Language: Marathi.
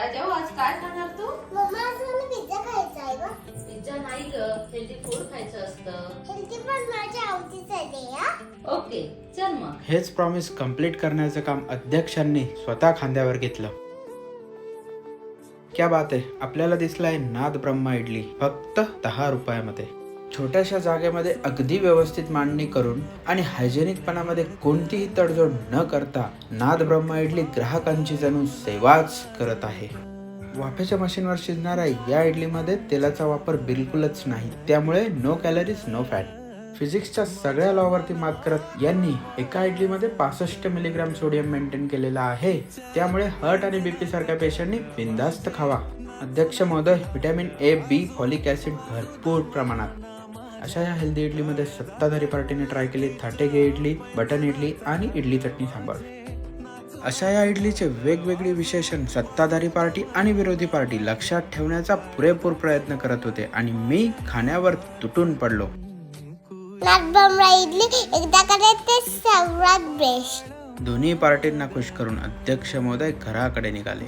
राजा हो, आज काय खाणार तू? मम्मा आज मला पिझ्झा खायचा आहे गं. पिझ्झा नाही ग हेल्दी फूड खायचं असतं. हेल्दी पण माझ्या आवडीचं आहे हा. ओके चल मग. हेच प्रॉमिस कंप्लीट करण्याचं काम अध्यक्षांनी स्वतः खांद्यावर घेतलं. क्या बात आहे आपल्याला दिसलाय नाद ब्रह्मा इडली फक्त दहा रुपयामध्ये. छोट्याशा जागेमध्ये अगदी व्यवस्थित मांडणी करून आणि हायजेनिकपणामध्ये कोणतीही तडजोड न करता नाद ब्रह्मा इडली ग्राहकांची जणू सेवाच करत आहे. वाफेच्या मशीनवर शिजणाऱ्या या इडलीमध्ये तेलाचा वापर बिलकुलच नाही. त्यामुळे नो कॅलरीज नो फॅट फिजिक्सच्या सगळ्या लॉवरती मात करत यांनी एका इडलीमध्ये पासष्ट मिलीग्राम सोडियम मेंटेन केलेला आहे. त्यामुळे हर्ट आणि बीपी सारख्या पेशंटनी बिंदास्त खावा. अध्यक्ष महोदय vitamin A B folic acid भरपूर प्रमाणात. अशा या हेल्दी इडलीमध्ये सत्ताधारी पार्टीने ट्राय केली थाटेगे इडली बटन इडली आणि इडली चटणी सांबार. अशा या इडलीचे वेगवेगळे विशेषण सत्ताधारी पार्टी आणि विरोधी पार्टी लक्षात ठेवण्याचा पुरेपूर प्रयत्न करत होते आणि मी खाण्यावर तुटून पडलो. इडली एकदा दोन्ही पार्टींना खुश करून अध्यक्ष महोदय घराकडे निघाले.